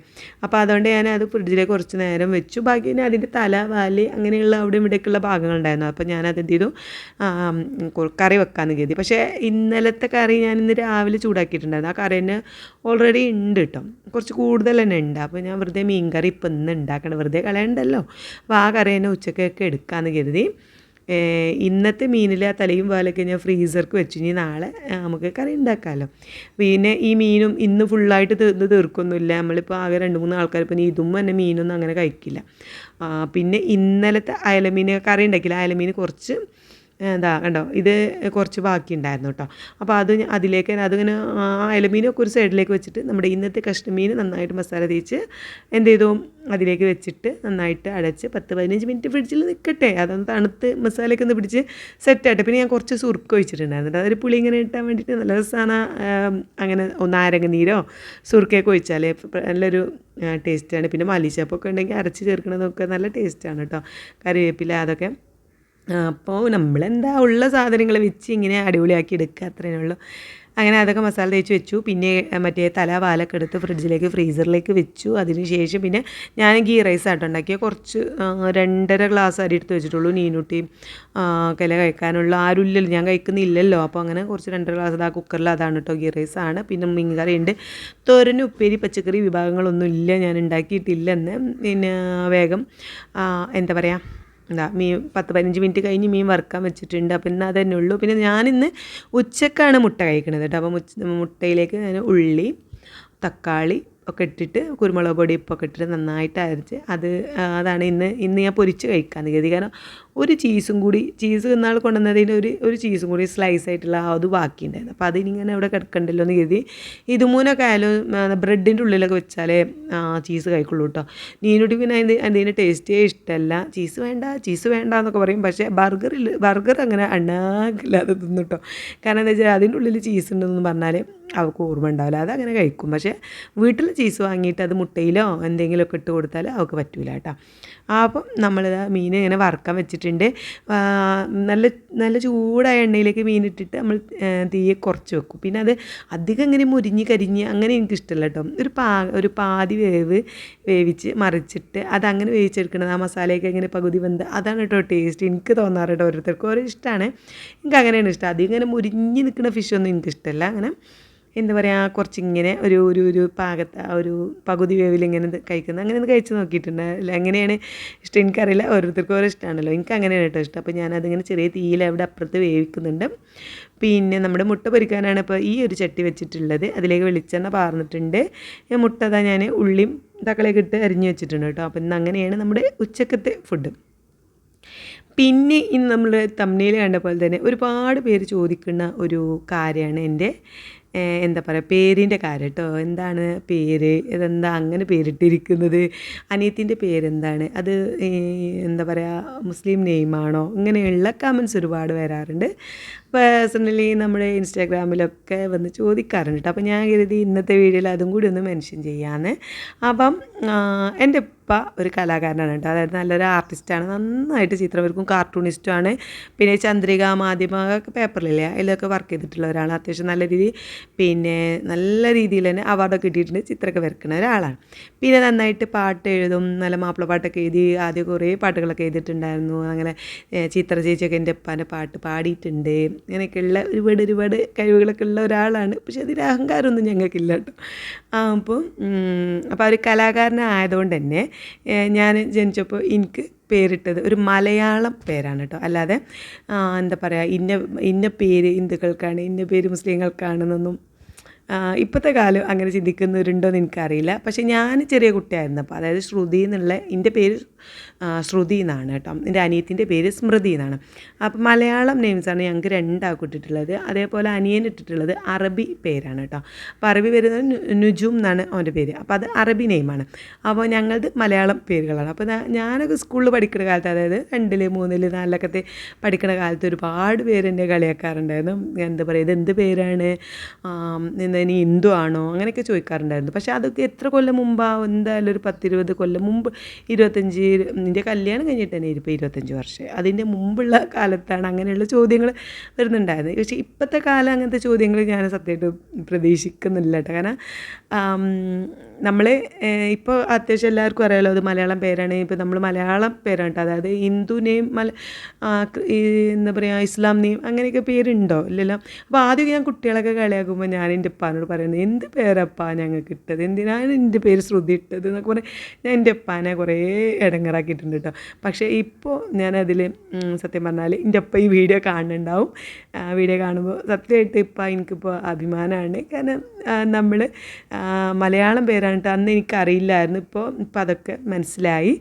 അപ്പോൾ അതുകൊണ്ട് ഞാൻ അത് ഫ്രിഡ്ജിലേക്ക് കുറച്ച് നേരം വെച്ചു. ബാക്കി അതിന്റെ തല വാൽ അങ്ങനെയുള്ള അവിടെ ഭാഗങ്ങൾ ഉണ്ടായിരുന്നു അപ്പോൾ ഞാൻ അത് എന്ത് ചെയ്തു? കറി വെക്കാമെന്ന് കരുതി. പക്ഷേ ഇന്നലത്തെ കറി ഞാൻ ഇന്ന് രാവിലെ ചൂടാക്കിയിട്ടുണ്ടായിരുന്നു. ആ കറി തന്നെ ഓൾറെഡി ഉണ്ട് കേട്ടോ കുറച്ച് കൂടുതൽ തന്നെ ഉണ്ട്. അപ്പോൾ ഞാൻ വെറുതെ മീൻ കറി ഇപ്പം ഇന്ന് ഉണ്ടാക്കണം വെറുതെ കളയണ്ടല്ലോ. അപ്പോൾ ആ കറി തന്നെ ഉച്ചക്കൊക്കെ എടുക്കാമെന്ന് കരുതി. ഇന്നത്തെ മീനിലെ ആ തലയും പാലൊക്കെ ഞാൻ ഫ്രീസർക്ക് വെച്ചു. ഇനി നാളെ നമുക്ക് കറി ഉണ്ടാക്കാമല്ലോ പിന്നെ ഈ മീനും ഇന്ന് ഫുള്ളായിട്ട് തീർന്ന് തീർക്കൊന്നുമില്ല. നമ്മളിപ്പോൾ ആകെ രണ്ട് മൂന്ന് ആൾക്കാർ ഇപ്പം ഇതും തന്നെ മീനൊന്നും അങ്ങനെ കഴിക്കില്ല. പിന്നെ ഇന്നലത്തെ അയലമീൻ കറി ഉണ്ടാക്കില്ല അയലമീൻ കുറച്ച് എന്താ കണ്ടോ? ഇത് കുറച്ച് ബാക്കി ഉണ്ടായിരുന്നു കേട്ടോ. അപ്പോൾ അത് അതിലേക്ക് അതിങ്ങനെ ആ ഇലമീനൊക്കെ ഒരു സൈഡിലേക്ക് വെച്ചിട്ട് നമ്മുടെ ഇന്നത്തെ കഷ്ണമീൻ നന്നായിട്ട് മസാല തേച്ച് എന്ത് ചെയ്തു? അതിലേക്ക് വെച്ചിട്ട് നന്നായിട്ട് അടച്ച് പത്ത് പതിനഞ്ച് മിനിറ്റ് ഫ്രിഡ്ജിൽ നിൽക്കട്ടെ അതൊന്ന് തണുത്ത് മസാലയൊക്കെ ഒന്ന് പിടിച്ച് സെറ്റായിട്ട് പിന്നെ ഞാൻ കുറച്ച് സുറുക്ക് ഒഴിച്ചിട്ടുണ്ടായിരുന്നു അതൊരു പുളി ഇങ്ങനെ ഇട്ടാൻ വേണ്ടിയിട്ട് നല്ല രസമാണ് അങ്ങനെ ഒന്ന് നാരങ്ങ നീരോ സുറുക്കയൊക്കെ ഒഴിച്ചാൽ നല്ലൊരു ടേസ്റ്റാണ് പിന്നെ മല്ലിച്ചപ്പൊക്കെ ഉണ്ടെങ്കിൽ അരച്ച് ചേർക്കണതൊക്കെ നല്ല ടേസ്റ്റാണ് കേട്ടോ. കറിവേപ്പില അതൊക്കെ അപ്പോൾ നമ്മളെന്താ ഉള്ള സാധനങ്ങൾ വെച്ച് ഇങ്ങനെ അടിപൊളിയാക്കി എടുക്കുക അത്രേ ഉള്ളൂ. അങ്ങനെ അതൊക്കെ മസാല തേച്ച് വെച്ചു. പിന്നെ മറ്റേ തല വാലൊക്കെ എടുത്ത് ഫ്രിഡ്ജിലേക്ക് ഫ്രീസറിലേക്ക് വെച്ചു. അതിന് ശേഷം പിന്നെ ഞാൻ ഗീ റൈസ് ആട്ടോ ഉണ്ടാക്കിയ. കുറച്ച് രണ്ടര ഗ്ലാസ് അരി എടുത്ത് വെച്ചിട്ടുള്ളൂ നീനൂട്ടി കില കഴിക്കാനുള്ള ആരുമില്ലല്ലോ ഞാൻ കഴിക്കുന്നില്ലല്ലോ. അപ്പോൾ അങ്ങനെ കുറച്ച് രണ്ടര ഗ്ലാസ് ആ കുക്കറിൽ അതാണ് കേട്ടോ ഗീ റൈസ് ആണ്. പിന്നെ മീൻ കറി ഉണ്ട് തോരന് ഉപ്പേരി പച്ചക്കറി വിഭാഗങ്ങളൊന്നും ഇല്ല ഞാൻ ഉണ്ടാക്കിയിട്ടില്ലെന്ന് പിന്നെ വേഗം എന്താ പറയുക എന്താ മീൻ പത്ത് പതിനഞ്ച് മിനിറ്റ് കഴിഞ്ഞ് മീൻ വറുക്കാൻ വെച്ചിട്ടുണ്ട്. അപ്പോൾ ഇന്ന് അതന്നെ ഉള്ളൂ. പിന്നെ ഞാനിന്ന് ഉച്ചക്കാണ് മുട്ട കഴിക്കണത് കേട്ടോ. അപ്പോൾ മുട്ടയിലേക്ക് ഞാൻ ഉള്ളി തക്കാളി ഒക്കെ ഇട്ടിട്ട് കുരുമുളക് പൊടി ഉപ്പൊക്കെ ഇട്ടിട്ട് നന്നായിട്ട് അരച്ച് അത് അതാണ് ഇന്ന് ഇന്ന് ഞാൻ പൊരിച്ച് കഴിക്കാൻ കരുതി കാരണം ഒരു ചീസും കൂടി ചീസ് എന്നാൽ കൊണ്ടുവന്നതിൽ ഒരു ഒരു ചീസും കൂടി സ്ലൈസ് ആയിട്ടുള്ള അത് ബാക്കിയുണ്ടായിരുന്നു അപ്പോൾ അതിനിങ്ങനെ അവിടെ കിടക്കണ്ടല്ലോ എന്ന് കരുതി ഇതുമൂലൊക്കെ ആയാലും ബ്രെഡിന്റെ ഉള്ളിലൊക്കെ വെച്ചാലേ ആ, ചീസ് കഴിക്കുള്ളൂ കേട്ടോ. നീനുട്ടി പിന്നെ അതിന്റെ അതിന്റെ ടേസ്റ്റേ ഇഷ്ടമല്ല. ചീസ് വേണ്ട ചീസ് വേണ്ട എന്നൊക്കെ പറയും. പക്ഷേ ബർഗറിൽ ബർഗർ അങ്ങനെ അണ്ണാക്കില്ലാതെ തിന്നു കേട്ടോ. കാരണം എന്താ വെച്ചാൽ അതിന്റെ ഉള്ളിൽ ചീസ് ഉണ്ടെന്ന് പറഞ്ഞാൽ അവൾക്ക് ഓർമ്മ ഉണ്ടാവില്ല. അതങ്ങനെ കഴിക്കും. പക്ഷേ വീട്ടിൽ ചീസ് വാങ്ങിയിട്ട് അത് മുട്ടയിലോ എന്തെങ്കിലുമൊക്കെ ഇട്ട് കൊടുത്താൽ അവൾക്ക് പറ്റൂല കേട്ടോ. അപ്പം നമ്മളിത് മീൻ ഇങ്ങനെ വറുക്കാൻ വെച്ചിട്ടുണ്ട്. നല്ല നല്ല ചൂടായ എണ്ണയിലേക്ക് മീനിട്ടിട്ട് നമ്മൾ തീയെ കുറച്ച് വെക്കും. പിന്നെ അത് അധികം ഇങ്ങനെ മുരിഞ്ഞ് കരിഞ്ഞ് അങ്ങനെ എനിക്കിഷ്ടമല്ല കേട്ടോ. ഒരു പാ ഒരു പാതി വേവ് വേവിച്ച് മറിച്ചിട്ട് അതങ്ങനെ വേവിച്ചെടുക്കണത് ആ മസാലയൊക്കെ ഇങ്ങനെ പകുതി വെന്ത് അതാണ് കേട്ടോ ടേസ്റ്റ്. എനിക്ക് തോന്നാറ് കേട്ടോ ഓരോരുത്തർക്കും. ഓരോ ഇഷ്ടമാണ് എനിക്ക് അങ്ങനെയാണ് ഇഷ്ടം. അധികം ഇങ്ങനെ മുരിഞ്ഞ് നിൽക്കുന്ന ഫിഷൊന്നും എനിക്കിഷ്ടമല്ല അങ്ങനെ എന്താ പറയുക കുറച്ചിങ്ങനെ ഒരു ഒരു ഒരു പാകത്ത് ആ ഒരു പകുതി വേവിൽ ഇങ്ങനെ കഴിക്കുന്നത് അങ്ങനെ ഒന്ന് കഴിച്ച് നോക്കിയിട്ടുണ്ട്. അല്ല എങ്ങനെയാണ് ഇഷ്ടം? എനിക്കറിയില്ല. ഓരോരുത്തർക്കും ഓരോ ഇഷ്ടമാണല്ലോ. എനിക്ക് അങ്ങനെയാണ് കേട്ടോ ഇഷ്ടം. അപ്പോൾ ഞാനതിങ്ങനെ ചെറിയ തീയിൽ അവിടെ അപ്പുറത്ത് വേവിക്കുന്നുണ്ട്. പിന്നെ നമ്മുടെ മുട്ട പൊരിക്കാനാണ് ഇപ്പോൾ ഈ ഒരു ചട്ടി വെച്ചിട്ടുള്ളത്. അതിലേക്ക് വെളിച്ചെണ്ണ പാർന്നിട്ടുണ്ട്. മുട്ട അതാ ഞാൻ ഉള്ളിയും തക്കളിയൊക്കെ ഇട്ട് അരിഞ്ഞ് വെച്ചിട്ടുണ്ട് കേട്ടോ. അപ്പോൾ ഇന്ന് അങ്ങനെയാണ് നമ്മുടെ ഉച്ചക്കത്തെ ഫുഡ്. പിന്നെ ഇന്ന് നമ്മൾ തമ്മിൽ കണ്ട പോലെ തന്നെ ഒരുപാട് പേര് ചോദിക്കുന്ന ഒരു കാര്യമാണ് എന്റെ എന്താ പറയുക പേരിന്റെ കാര്യം കേട്ടോ എന്താണ് പേര്? ഇതെന്താ അങ്ങനെ പേരിട്ടിരിക്കുന്നത്? അനിയത്തിന്റെ പേരെന്താണ്? അത് എന്താ പറയുക മുസ്ലിം നെയിമാണോ? ഇങ്ങനെയുള്ള കമൻസ് ഒരുപാട് വരാറുണ്ട്. പേഴ്സണലി നമ്മുടെ ഇൻസ്റ്റാഗ്രാമിലൊക്കെ വന്ന് ചോദിക്കാറുണ്ട് അപ്പോൾ ഞാൻ കരുതി ഇന്നത്തെ വീഡിയോയിൽ അതും കൂടി ഒന്ന് മെൻഷൻ ചെയ്യാന്ന്. അപ്പം എന്റെ ഉപ്പ ഒരു കലാകാരനാണ് കേട്ടോ. അതായത് നല്ലൊരു ആർട്ടിസ്റ്റാണ് നന്നായിട്ട് ചിത്രം വരക്കും കാർട്ടൂണിസ്റ്റുമാണ് പിന്നെ ചന്ദ്രിക മാധ്യമ പേപ്പറിലില്ലേ അതിലൊക്കെ വർക്ക് ചെയ്തിട്ടുള്ള ഒരാളാണ്. അത്യാവശ്യം നല്ല രീതിയിൽ പിന്നെ നല്ല രീതിയിൽ തന്നെ അവാർഡൊക്കെ കിട്ടിയിട്ടുണ്ട് ചിത്രമൊക്കെ വരക്കുന്ന ഒരാളാണ്. പിന്നെ നന്നായിട്ട് പാട്ട് എഴുതും. നല്ല മാപ്പിള പാട്ടൊക്കെ എഴുതി ആദ്യം കുറേ പാട്ടുകളൊക്കെ എഴുതിയിട്ടുണ്ടായിരുന്നു. അങ്ങനെ ചിത്ര ചേച്ചിയൊക്കെ എന്റെ ഉപ്പാന്റെ പാട്ട് പാടിയിട്ടുണ്ട്. അങ്ങനെയൊക്കെയുള്ള ഒരുപാട് ഒരുപാട് കഴിവുകളൊക്കെ ഉള്ള ഒരാളാണ്. പക്ഷെ അതിൽ അഹങ്കാരമൊന്നും ഞങ്ങൾക്കില്ല കേട്ടോ. ആ, അപ്പം ഉം, അപ്പോൾ ഒരു കലാകാരനായതുകൊണ്ട് തന്നെ ഞാൻ ജനിച്ചപ്പോൾ എനിക്ക് പേരിട്ടത് ഒരു മലയാളം പേരാണ് കേട്ടോ. അല്ലാതെ എന്താ പറയുക ഇന്ന ഇന്ന പേര് ഹിന്ദുക്കൾക്കാണ് ഇന്ന പേര് മുസ്ലിങ്ങൾക്കാണെന്നൊന്നും ഇപ്പോഴത്തെ കാലം അങ്ങനെ ചിന്തിക്കുന്നവരുണ്ടോ എന്ന് എനിക്കറിയില്ല. പക്ഷേ ഞാൻ ചെറിയ കുട്ടിയായിരുന്നപ്പോൾ അതായത് ശ്രുതി എന്നുള്ള എന്റെ പേര് ശ്രുതി എന്നാണ് കേട്ടോ. എന്റെ അനിയത്തിന്റെ പേര് സ്മൃതി എന്നാണ്. അപ്പോൾ മലയാളം നെയിംസാണ് ഞങ്ങൾക്ക് രണ്ടാൾക്ക് ഇട്ടിട്ടുള്ളത് അതേപോലെ അനിയൻ ഇട്ടിട്ടുള്ളത് അറബി പേരാണ് കേട്ടോ. അപ്പോൾ അറബി പേര് നുജും എന്നാണ് അവന്റെ പേര്. അപ്പോൾ അത് അറബി നെയിമാണ്. അപ്പോൾ ഞങ്ങളത് മലയാളം പേരുകളാണ്. അപ്പോൾ ഞാനൊക്കെ സ്കൂളിൽ പഠിക്കുന്ന കാലത്ത് അതായത് രണ്ടിൽ മൂന്നിൽ നാലിലൊക്കെ പഠിക്കുന്ന കാലത്ത് ഒരുപാട് പേര് എന്നെ കളിയാക്കാറുണ്ടായിരുന്നു. എന്താ പറയുക ഇത് എന്ത് പേരാണ് എന്താ ഇനി ഹിന്ദു ആണോ? അങ്ങനെയൊക്കെ ചോദിക്കാറുണ്ടായിരുന്നു. പക്ഷേ അതൊക്കെ എത്ര കൊല്ലം മുമ്പാണ് എന്തായാലും ഒരു പത്തിരുപത് കൊല്ലം മുമ്പ് ഇരുപത്തഞ്ച് നിന്റെ കല്യാണം കഴിഞ്ഞിട്ട് തന്നെ ഇപ്പോൾ ഇരുപത്തഞ്ച് വർഷം. അതിന്റെ മുമ്പുള്ള കാലത്താണ് അങ്ങനെയുള്ള ചോദ്യങ്ങൾ വരുന്നുണ്ടായത് പക്ഷേ ഇപ്പോഴത്തെ കാലം അങ്ങനത്തെ ചോദ്യങ്ങൾ ഞാൻ സത്യമായിട്ട് പ്രതീക്ഷിക്കുന്നില്ല കേട്ടോ. കാരണം നമ്മൾ ഇപ്പോൾ അത്യാവശ്യം എല്ലാവർക്കും അറിയാലോ അത് മലയാളം പേരാണ്. ഇപ്പോൾ നമ്മൾ മലയാളം പേരാണ് അതായത് ഹിന്ദു നെയിം മല എന്താ പറയുക ഇസ്ലാം നെയിം അങ്ങനെയൊക്കെ പേരുണ്ടോ? ഇല്ലല്ലോ. അപ്പോൾ ആദ്യം ഞാൻ കുട്ടികളൊക്കെ കളിയാക്കുമ്പോൾ ഞാൻ എന്റെ ഉപ്പാനോട് പറയുന്നത് എന്ത് പേരപ്പാ ഞങ്ങൾക്ക് ഇട്ടത്? എന്തിനാണ് എന്റെ പേര് ശ്രുതി ഇട്ടത്? എന്നൊക്കെ പറഞ്ഞ് ഞാൻ എന്റെ ഉപ്പാനെ കുറേ ഇടങ്ങറാക്കിയിട്ടുണ്ട് കേട്ടോ. പക്ഷേ ഇപ്പോൾ ഞാനതിൽ സത്യം പറഞ്ഞാൽ എന്റെ ഉപ്പ ഈ വീഡിയോ കാണുന്നുണ്ടാവും വീഡിയോ കാണുമ്പോൾ സത്യമായിട്ട് ഇപ്പം എനിക്കിപ്പോൾ അഭിമാനമാണ് കാരണം നമ്മൾ മലയാളം പേരാണ് ട്ടോ. അന്ന് എനിക്കറിയില്ലായിരുന്നു. ഇപ്പോൾ ഇപ്പോൾ അതൊക്കെ മനസ്സിലായി.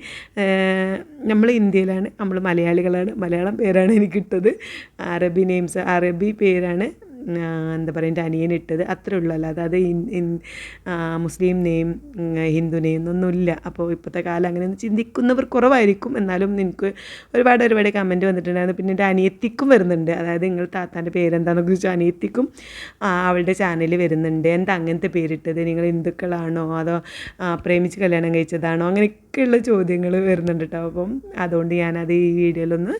നമ്മൾ ഇന്ത്യയിലാണ് നമ്മൾ മലയാളികളാണ്. മലയാളം പേരാണ് എനിക്ക് എനിക്കിട്ടത് അറബി നെയിംസ് അറബി പേരാണ്. എന്താ പറയുക എന്റെ അനിയൻ ഇട്ടത് അത്രേ ഉള്ളൂ. അല്ലാതെ അത് മുസ്ലിം നെയിം ഹിന്ദു നെയിം ഒന്നുമില്ല അപ്പോൾ ഇപ്പോഴത്തെ കാലം അങ്ങനെ ചിന്തിക്കുന്നവർ കുറവായിരിക്കും. എന്നാലും എനിക്ക് ഒരുപാട് ഒരുപാട് കമന്റ് വന്നിട്ടുണ്ടായിരുന്നു. പിന്നെ എന്റെ അനിയത്തിക്കും വരുന്നുണ്ട്. അതായത് നിങ്ങൾ താത്താന്റെ പേരെന്താണെന്ന് ചോദിച്ചു അനിയത്തിക്കും അവളുടെ ചാനൽ വരുന്നുണ്ട്. എന്താ അങ്ങനത്തെ പേരിട്ടത്? നിങ്ങൾ ഹിന്ദുക്കളാണോ? അതോ പ്രേമിച്ച് കല്യാണം കഴിച്ചതാണോ? അങ്ങനെയൊക്കെയുള്ള ചോദ്യങ്ങൾ വരുന്നുണ്ട് കേട്ടോ. അപ്പം അതുകൊണ്ട് ഞാനത് ഈ വീഡിയോയിലൊന്ന്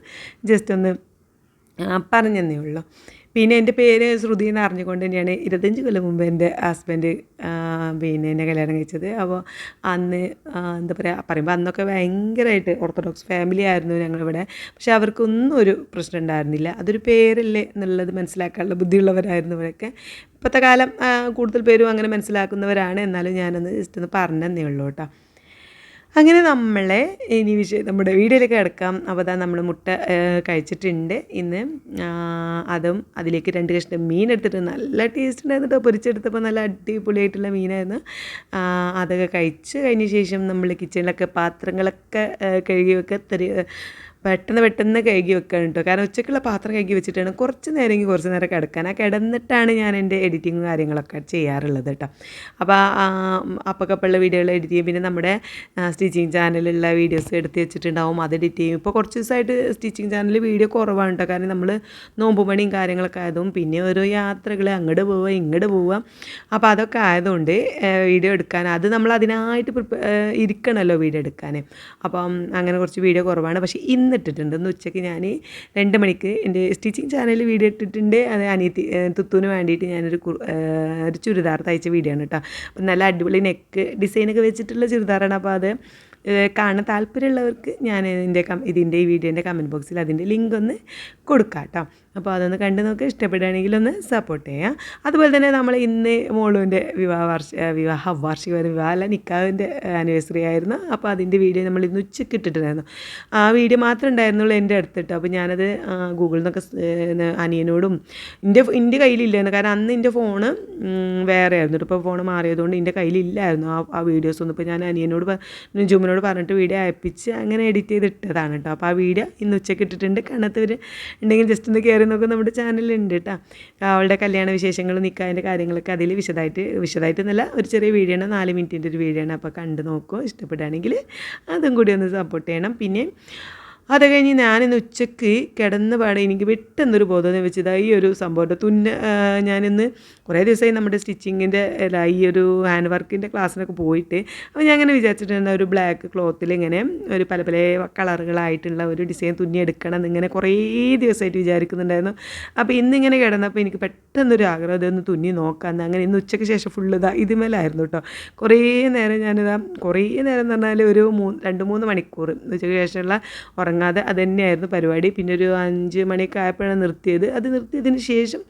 ജസ്റ്റ് ഒന്ന് പറഞ്ഞു പറഞ്ഞതന്നേ ഉള്ളൂ. പിന്നെ എന്റെ പേര് ശ്രുതി എന്ന് അറിഞ്ഞുകൊണ്ട് തന്നെയാണ് ഇരുപത്തഞ്ച് കൊല്ലം മുമ്പ് എന്റെ ഹസ്ബൻഡ് പിന്നെ എന്നെ കല്യാണം കഴിച്ചത്. അപ്പോൾ അന്ന് എന്താ പറയുക പറയുമ്പോൾ അന്നൊക്കെ ഭയങ്കരമായിട്ട് ഓർത്തഡോക്സ് ഫാമിലി ആയിരുന്നു ഞങ്ങളിവിടെ. പക്ഷെ അവർക്കൊന്നും ഒരു പ്രശ്നം ഉണ്ടായിരുന്നില്ല. അതൊരു പേരല്ലേ എന്നുള്ളത് മനസ്സിലാക്കാനുള്ള ബുദ്ധിയുള്ളവരായിരുന്നു ഇവരൊക്കെ. ഇപ്പോഴത്തെ കാലം കൂടുതൽ പേരും അങ്ങനെ മനസ്സിലാക്കുന്നവരാണ്. എന്നാലും ഞാനൊന്ന് ജസ്റ്റ് ഒന്ന് പറഞ്ഞതന്നേ ഉള്ളൂ കേട്ടോ. അങ്ങനെ നമ്മളെ ഇനി വിഷയം നമ്മുടെ വീഡിയോയിലേക്ക് കിടക്കാം. അപ്പോൾ അതാ നമ്മൾ മുട്ട കഴിച്ചിട്ടുണ്ട്. ഇന്ന് അതും അതിലേക്ക് രണ്ട് കഷ്ണം മീൻ എടുത്തിട്ട് നല്ല ടേസ്റ്റ് ഉണ്ടായിരുന്നു കേട്ടോ പൊരിച്ചെടുത്തപ്പോൾ നല്ല അടിപൊളിയായിട്ടുള്ള മീനായിരുന്നു. അതൊക്കെ കഴിച്ച് കഴിഞ്ഞ ശേഷം നമ്മൾ കിച്ചണിലൊക്കെ പാത്രങ്ങളൊക്കെ കഴുകി വെക്കുക പെട്ടെന്ന് പെട്ടെന്ന് കഴുകി വെക്കണം കേട്ടോ കാരണം ഉച്ചക്കുള്ള പാത്രം കഴുകി വെച്ചിട്ടാണ് കുറച്ച് നേരമെങ്കിൽ കുറച്ച് നേരം കിടക്കാൻ ആ കിടന്നിട്ടാണ് ഞാൻ എന്റെ എഡിറ്റിങ്ങും കാര്യങ്ങളൊക്കെ ചെയ്യാറുള്ളത് കേട്ടോ അപ്പോൾ അപ്പക്കപ്പുള്ള വീഡിയോകൾ എഡിറ്റ് ചെയ്യും. പിന്നെ നമ്മുടെ സ്റ്റിച്ചിങ് ചാനലിലുള്ള വീഡിയോസ് എടുത്ത് വെച്ചിട്ടുണ്ടാവും. അത് എഡിറ്റ് ചെയ്യും. ഇപ്പോൾ കുറച്ച് ദിവസമായിട്ട് സ്റ്റിച്ചിങ് ചാനലിൽ വീഡിയോ കുറവാണ് കേട്ടോ കാരണം നമ്മൾ നോമ്പ് പണിയും കാര്യങ്ങളൊക്കെ ആയതും പിന്നെ ഓരോ യാത്രകൾ അങ്ങോട്ട് പോവുക ഇങ്ങോട്ട് പോവുക അപ്പോൾ അതൊക്കെ ആയതുകൊണ്ട് വീഡിയോ എടുക്കാൻ അത് നമ്മൾ അതിനായിട്ട് ഇരിക്കണമല്ലോ വീഡിയോ എടുക്കാൻ. അപ്പം അങ്ങനെ കുറച്ച് വീഡിയോ കുറവാണ്. പക്ഷേ ഇന്ന് ഇട്ടിട്ടുണ്ട് ഇന്ന് ഉച്ചയ്ക്ക് ഞാൻ രണ്ട് മണിക്ക് എന്റെ സ്റ്റിച്ചിങ് ചാനലിൽ വീഡിയോ ഇട്ടിട്ടുണ്ട്. അത് അനിയത്തി തുത്തുവിന് വേണ്ടിയിട്ട് ഞാനൊരു ഒരു ചുരിദാർ തയ്ച്ച വീഡിയോ ആണ് കേട്ടോ. അപ്പം നല്ല അടിപൊളി നെക്ക് ഡിസൈനൊക്കെ വെച്ചിട്ടുള്ള ചുരിദാറാണ്. അപ്പോൾ അത് കാണാൻ താല്പര്യമുള്ളവർക്ക് ഞാൻ ഇതിന്റെ ഇതിന്റെ ഈ വീഡിയോന്റെ കമന്റ് ബോക്സിൽ അതിന്റെ ലിങ്ക് ഒന്ന് കൊടുക്കാം കേട്ടോ. അപ്പോൾ അതൊന്ന് കണ്ട് നോക്ക്. ഇഷ്ടപ്പെടുകയാണെങ്കിൽ ഒന്ന് സപ്പോർട്ട് ചെയ്യാം അതുപോലെ തന്നെ നമ്മൾ ഇന്ന് മോളുവിന്റെ വിവാഹ വാർഷ വിവാഹ വാർഷിക വിവാഹ അല്ല നിക്കാവിന്റെ ആനിവേഴ്സറി ആയിരുന്നു. അപ്പോൾ അതിന്റെ വീഡിയോ നമ്മൾ ഇന്ന് ഉച്ചയ്ക്ക് ഇട്ടിട്ടുണ്ടായിരുന്നു. ആ വീഡിയോ മാത്രമേ ഉണ്ടായിരുന്നുള്ളൂ എന്റെ അടുത്തിട്ട്. അപ്പോൾ ഞാനത് ഗൂഗിളിൽ നിന്നൊക്കെ അനിയനോടും എന്റെ എന്റെ കയ്യിലില്ലായിരുന്നു. കാരണം അന്ന് എന്റെ ഫോണ് വേറെ ആയിരുന്നു ഇപ്പോൾ ഫോൺ മാറിയതുകൊണ്ട് എന്റെ കയ്യിലില്ലായിരുന്നു ആ ആ വീഡിയോസ് ഒന്നും. ഇപ്പോൾ ഞാൻ അനിയനോട് ജുമിനോട് പറഞ്ഞിട്ട് വീഡിയോ അയപ്പിച്ച് അങ്ങനെ എഡിറ്റ് ചെയ്ത് ഇട്ടതാണ് കേട്ടോ. അപ്പോൾ ആ വീഡിയോ ഇന്ന് ഉച്ചയ്ക്ക് ഇട്ടിട്ടുണ്ട്. കാണാത്തവർ ഉണ്ടെങ്കിൽ ജസ്റ്റ് ഒന്ന് കയറി നോക്കുക നമ്മുടെ ചാനലുണ്ട് കേട്ടോ. അവളുടെ കല്യാണ വിശേഷങ്ങൾ നിൽക്കാതിന്റെ കാര്യങ്ങളൊക്കെ അതിൽ വിശദമായിട്ട് വിശദമായിട്ട് എന്നല്ല ഒരു ചെറിയ വീഡിയോ ആണ് നാല് മിനിറ്റിന്റെ ഒരു വീഡിയോ ആണ്. അപ്പോൾ കണ്ട് നോക്കുക ഇഷ്ടപ്പെടുകയാണെങ്കിൽ അതും കൂടി ഒന്ന് സപ്പോർട്ട് ചെയ്യണം. പിന്നെ അത് കഴിഞ്ഞ് ഞാനിന്ന് ഉച്ചയ്ക്ക് കിടന്ന് പാടെ എനിക്ക് പെട്ടെന്നൊരു ബോധം വെച്ചത് ഈ ഒരു സംഭവം. തുന്ന ഞാനിന്ന് കുറേ ദിവസമായി നമ്മുടെ സ്റ്റിച്ചിങ്ങിന്റെ ഈ ഒരു ഹാൻഡ് വർക്കിന്റെ ക്ലാസ്സിനൊക്കെ പോയിട്ട് അപ്പോൾ ഞാൻ അങ്ങനെ വിചാരിച്ചിട്ടുണ്ട് ഒരു ബ്ലാക്ക് ക്ലോത്തിൽ ഇങ്ങനെ ഒരു പല പല കളറുകളായിട്ടുള്ള ഒരു ഡിസൈൻ തുന്നി എടുക്കണം എന്നിങ്ങനെ കുറേ ദിവസമായിട്ട് വിചാരിക്കുന്നുണ്ടായിരുന്നു. അപ്പോൾ ഇന്നിങ്ങനെ കിടന്നപ്പോൾ എനിക്ക് പെട്ടെന്നൊരു ആഗ്രഹം ഇതൊന്ന് തുന്നി നോക്കാമെന്ന് അങ്ങനെ ഇന്ന് ഉച്ചയ്ക്ക് ശേഷം ഫുള്ള് ഇതാ ഇതുമേലായിരുന്നു കേട്ടോ. കുറേ നേരം ഞാനിതാ കുറേ നേരം എന്ന് പറഞ്ഞാൽ ഒരു മൂന്ന് രണ്ട് മൂന്ന് മണിക്കൂർ ഉച്ചയ്ക്ക് ശേഷമുള്ള ഉറങ്ങാതെ അത് തന്നെയായിരുന്നു പരിപാടി. പിന്നെ ഒരു അഞ്ച് മണിയൊക്കെ ആയപ്പോഴാണ് നിർത്തിയത്. അത് നിർത്തിയതിന് ശേഷം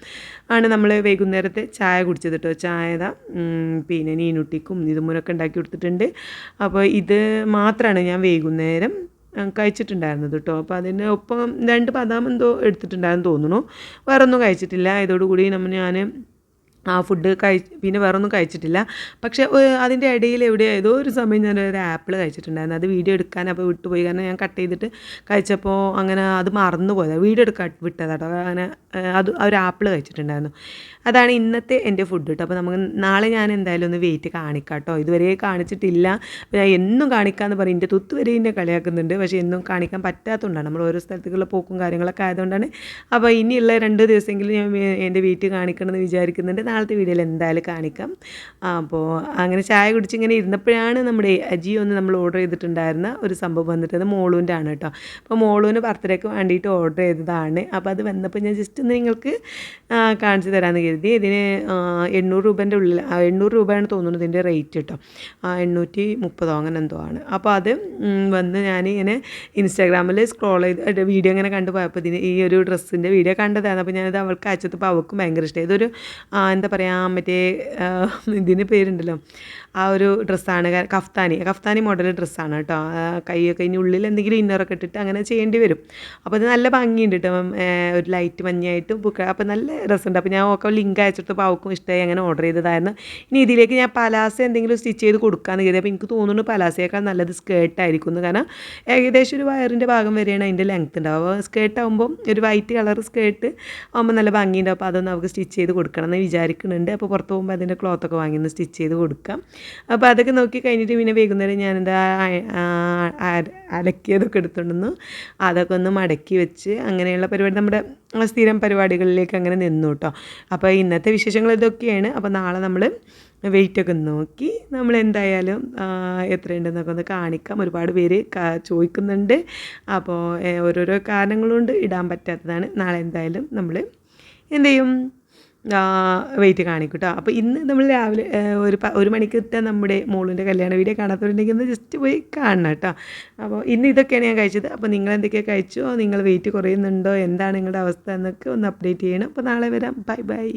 ആണ് നമ്മൾ വൈകുന്നേരത്തെ ചായ കുടിച്ചത് കേട്ടോ. ചായ പിന്നെ നീനുട്ടിക്കും ഇതുമൂലൊക്കെ ഉണ്ടാക്കി കൊടുത്തിട്ടുണ്ട്. അപ്പോൾ ഇത് മാത്രമാണ് ഞാൻ വൈകുന്നേരം കഴിച്ചിട്ടുണ്ടായിരുന്നത് കേട്ടോ. അപ്പോൾ അതിന് ഒപ്പം രണ്ട് ബദാം എന്തോ എടുത്തിട്ടുണ്ടായിരുന്നു തോന്നുന്നു. വേറൊന്നും കഴിച്ചിട്ടില്ല. ഇതോടുകൂടി നമ്മൾ ഞാൻ ആ ഫുഡ് കഴി പിന്നെ വേറെ ഒന്നും കഴിച്ചിട്ടില്ല. പക്ഷേ അതിന്റെ ഇടയിൽ എവിടെ ഏതോ ഒരു സമയം ഞാൻ ഒരു ആപ്പിൾ കഴിച്ചിട്ടുണ്ടായിരുന്നു. അത് വീഡിയോ എടുക്കാൻ അപ്പോൾ വിട്ടുപോയി. കാരണം ഞാൻ കട്ട് ചെയ്തിട്ട് കഴിച്ചപ്പോൾ അങ്ങനെ അത് മറന്നു പോയത് വീഡിയോ എടുക്കാൻ വിട്ടതാട്ടോ. അങ്ങനെ അത് ഒരു ആപ്പിൾ കഴിച്ചിട്ടുണ്ടായിരുന്നു. അതാണ് ഇന്നത്തെ എന്റെ ഫുഡ് കേട്ടോ അപ്പോൾ നമുക്ക് നാളെ ഞാൻ എന്തായാലും ഒന്ന് വെയിറ്റ് കാണിക്കാം കേട്ടോ ഇതുവരെ കാണിച്ചിട്ടില്ല. ഞാൻ എന്നും കാണിക്കാമെന്ന് പറയും. എന്റെ തുത്ത് വരെ എന്നെ കളിയാക്കുന്നുണ്ട്. പക്ഷേ എന്നും കാണിക്കാൻ പറ്റാത്തതുകൊണ്ടാണ്. നമ്മൾ ഓരോ സ്ഥലത്തേക്കുള്ള പോക്കും കാര്യങ്ങളൊക്കെ ആയതുകൊണ്ടാണ്. അപ്പോൾ ഇനിയുള്ള രണ്ട് ദിവസമെങ്കിലും ഞാൻ എന്റെ വീട്ടിൽ കാണിക്കണമെന്ന് വിചാരിക്കുന്നുണ്ട്. നാളത്തെ വീഡിയോയിൽ എന്തായാലും കാണിക്കാം. അപ്പോൾ അങ്ങനെ ചായ കുടിച്ച് ഇങ്ങനെ ഇരുന്നപ്പോഴാണ് നമ്മുടെ അജി ഒന്ന് നമ്മൾ ഓർഡർ ചെയ്തിട്ടുണ്ടായിരുന്ന ഒരു സംഭവം വന്നിട്ടത് മോളൂന്റെ ആണ് കേട്ടോ അപ്പോൾ മോളൂന് ബർത്ത്ഡേക്ക് വേണ്ടിയിട്ട് ഓർഡർ ചെയ്തതാണ്. അപ്പോൾ അത് വന്നപ്പോൾ ഞാൻ ജസ്റ്റ് ഒന്ന് നിങ്ങൾക്ക് കാണിച്ചു തരാമെന്ന് കരുതി. ഇതിന് ആ, എണ്ണൂറ് രൂപേന്റെ ഉള്ളിൽ എണ്ണൂറ് രൂപയാണ് തോന്നുന്നത് ഇതിന്റെ റേറ്റ് കേട്ടോ. എണ്ണൂറ്റി മുപ്പതോ അങ്ങനെ എന്തോ ആണ്. അപ്പോൾ അത് വന്ന് ഞാൻ ഇങ്ങനെ ഇൻസ്റ്റാഗ്രാമിൽ സ്ക്രോൾ ചെയ്ത് വീഡിയോ ഇങ്ങനെ കണ്ടു പോയപ്പോൾ ഇതിന് ഈ ഒരു ഡ്രസ്സിന്റെ വീഡിയോ കണ്ടതാണ് അപ്പോൾ ഞാനത് അവൾക്ക് അയച്ചപ്പോൾ അവൾക്കും ഭയങ്കര ഇഷ്ടമായി. ഇതൊരു എന്താ പറയുക മറ്റേ ഇതിന് പേരുണ്ടല്ലോ. ആ ഒരു ഡ്രസ്സാണ് കഫ്താനി. കഫ്താനി മോഡൽ ഡ്രസ്സാണ് കേട്ടോ. കൈയൊക്കെ ഇനി ഉള്ളിൽ എന്തെങ്കിലും ഇന്നറൊക്കെ ഇട്ടിട്ട് അങ്ങനെ ചെയ്യേണ്ടി വരും. അപ്പോൾ അത് നല്ല ഭംഗിയുണ്ട് കേട്ടോ. ഒരു ലൈറ്റ് മഞ്ഞയായിട്ട് ബുക്ക് അപ്പോൾ നല്ല രസമുണ്ട്. അപ്പോൾ ഞാൻ ഒക്കെ ലിങ്ക് അയച്ചിട്ടപ്പോൾ അവൾക്കും ഇഷ്ടമായി അങ്ങനെ ഓർഡർ ചെയ്തതായിരുന്നു. ഇനി ഇതിലേക്ക് ഞാൻ പലാസ എന്തെങ്കിലും സ്റ്റിച്ച് ചെയ്ത് കൊടുക്കാമെന്ന് കരുതി. അപ്പോൾ എനിക്ക് തോന്നുന്നു പലാസയേക്കാൾ നല്ലത് സ്കേർട്ടായിരിക്കും എന്ന് കാരണം ഏകദേശം ഒരു വയറിന്റെ ഭാഗം വരെയാണ് അതിന്റെ ലെങ്ത് ഉണ്ടാവുക. അപ്പോൾ സ്കേർട്ട് ആകുമ്പോൾ ഒരു വൈറ്റ് കളർ സ്കേർട്ട് ആകുമ്പോൾ നല്ല ഭംഗിയുണ്ടാവും അപ്പോൾ അതൊന്ന് നമുക്ക് സ്റ്റിച്ച് ചെയ്ത് കൊടുക്കണം എന്ന് വിചാരിക്കുന്നുണ്ട്. അപ്പോൾ പുറത്ത് പോകുമ്പോൾ അതിന്റെ ക്ലോത്തൊക്കെ വാങ്ങി സ്റ്റിച്ച് ചെയ്ത് കൊടുക്കാം. അപ്പോൾ അതൊക്കെ നോക്കി കഴിഞ്ഞിട്ട് പിന്നെ വൈകുന്നേരം ഞാനെന്താ അലക്കിയതൊക്കെ എടുത്തുകൊണ്ടൊന്ന് അതൊക്കെ ഒന്ന് മടക്കി വെച്ച് അങ്ങനെയുള്ള പരിപാടി നമ്മുടെ സ്ഥിരം പരിപാടികളിലേക്ക് അങ്ങനെ നിന്നു കേട്ടോ അപ്പോൾ ഇന്നത്തെ വിശേഷങ്ങൾ ഇതൊക്കെയാണ്. അപ്പോൾ നാളെ നമ്മൾ വെയിറ്റൊക്കെ നോക്കി നമ്മൾ എന്തായാലും എത്രയുണ്ടെന്നൊക്കെ ഒന്ന് കാണിക്കാം. ഒരുപാട് പേര് ചോദിക്കുന്നുണ്ട്. അപ്പോൾ ഓരോരോ കാരണങ്ങളുണ്ട്. ഇടാൻ പറ്റാത്തതാണ്. നാളെ എന്തായാലും നമ്മൾ എന്ത് ചെയ്യും? വെയിറ്റ് കാണിക്കും കേട്ടോ അപ്പോൾ ഇന്ന് നമ്മൾ രാവിലെ ഒരു ഒരു മണിക്ക് ഒരു മണിക്കത്തെ നമ്മുടെ മോളിന്റെ കല്യാണ വീഡിയോ കാണാത്തവരുണ്ടെങ്കിൽ ഒന്ന് ജസ്റ്റ് പോയി കാണണം കേട്ടോ അപ്പോൾ ഇന്ന് ഇതൊക്കെയാണ് ഞാൻ കഴിച്ചത്. അപ്പോൾ നിങ്ങൾ എന്തൊക്കെയാണ് കഴിച്ചോ? നിങ്ങൾ വെയിറ്റ് കുറയുന്നുണ്ടോ? എന്താണ് നിങ്ങളുടെ അവസ്ഥ എന്നൊക്കെ ഒന്ന് അപ്ഡേറ്റ് ചെയ്യണം. അപ്പോൾ നാളെ വരാം. Bye bye